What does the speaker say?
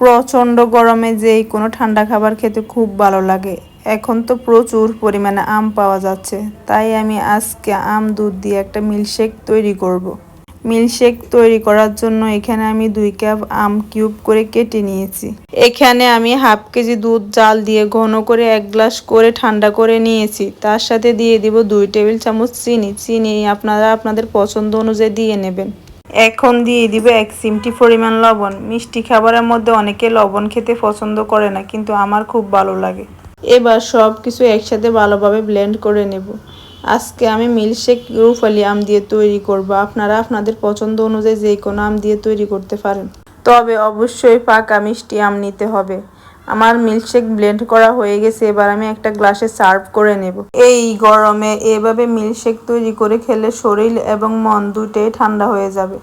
প্রচণ্ড গরমে যেই কোনো ঠান্ডা খাবার খেতে খুব ভালো লাগে। এখন তো প্রচুর পরিমাণে আম পাওয়া যাচ্ছে। তাই আমি আজকে আম, দুধ দিয়ে একটা মিল্কশেক তৈরি করব। মিল্কশেক তৈরি করার জন্য এখানে আমি দুই কাপ আম কিউব করে কেটে নিয়েছি। এখানে আমি হাফ কেজি দুধ, জাল দিয়ে ঘন করে এক গ্লাস করে ঠান্ডা করে নিয়েছি। তার সাথে দিয়ে দিব দুই টেবিল চামচ চিনি। চিনি আপনারা আপনাদের পছন্দ অনুযায়ী দিয়ে নেবেন। এখন দিয়ে দিব এক চিমটি পরিমাণ লবণ। মিষ্টি খাবারের মধ্যে অনেকে লবণ খেতে পছন্দ করে না, কিন্তু আমার খুব ভালো লাগে। এবার সব কিছু একসাথে ভালোভাবে ব্লেন্ড করে নেব। আজকে আমি মিল্কশেক রুফালি আম দিয়ে তৈরি করব। আপনারা আপনাদের পছন্দ অনুযায়ী যে কোনো আম দিয়ে তৈরি করতে পারেন। তবে অবশ্যই পাকা মিষ্টি আম নিতে হবে। আমার মিল্কশেক ব্লেন্ড করা হয়ে গেছে, এবার আমি একটা গ্লাসে সার্ভ করে নেব। এই গরমে এভাবে মিল্কশেক তৈরি করে খেলে শরীর এবং মন দুটোই ঠান্ডা হয়ে যাবে।